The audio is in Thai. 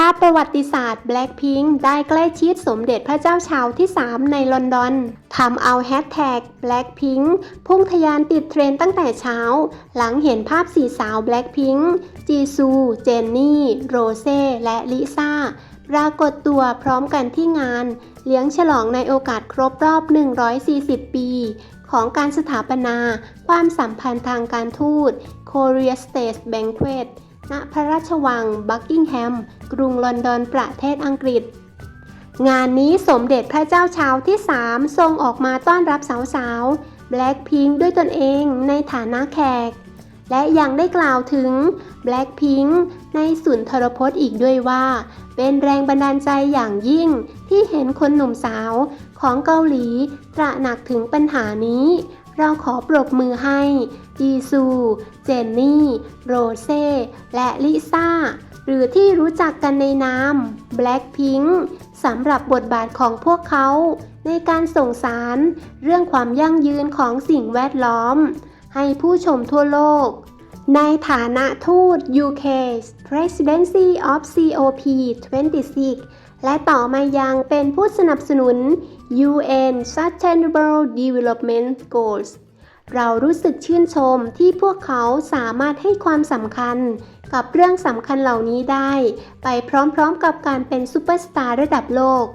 ภาพประวัติศาสตร์ Blackpink ได้ใกล้ชิดสมเด็จพระเจ้าชาวที่ 3 ในลอนดอนทำเอาแฮชแท็ก Blackpink พุ่งทะยานติดเทรนตั้งแต่เช้า หลังเห็นภาพสี่สาว Blackpink จีซู เจนนี่ โรเซ่ และลิซ่า ปรากฏตัวพร้อมกันที่งาน เลี้ยงฉลองในโอกาสครบรอบ 140 ปี ของการสถาปนา ความสัมพันธ์ทางการทูต Korea State Banquet ณพระราชวังบักกิงแฮม กรุงลอนดอนประเทศอังกฤษ งานนี้สมเด็จพระเจ้าชาวที่ 3 ทรงออกมาต้อนรับสาวๆ Blackpink ด้วยตนเองในฐานะแขก และยังได้กล่าวถึง Blackpink ในสุนทรพจน์อีกด้วยว่า เป็นแรงบันดาลใจอย่างยิ่งที่เห็นคนหนุ่มสาวของเกาหลีตระหนักถึงปัญหานี้ เราขอปรบมือให้จีซู เจนนี่ โรเซ่ และลิซ่า หรือที่รู้จักกันในนาม Blackpink สำหรับบทบาทของพวกเขา ในการส่งสารเรื่องความยั่งยืนของสิ่งแวดล้อม ให้ผู้ชมทั่วโลก ในฐานะทูต UK Presidency of COP 26 และต่อมายังเป็นผู้สนับสนุน UN Sustainable Development Goals เรารู้สึกชื่นชมที่พวกเขาสามารถให้ความสำคัญกับเรื่องสำคัญเหล่านี้ได้ ไปพร้อมๆกับการเป็นซูเปอร์สตาร์ระดับโลก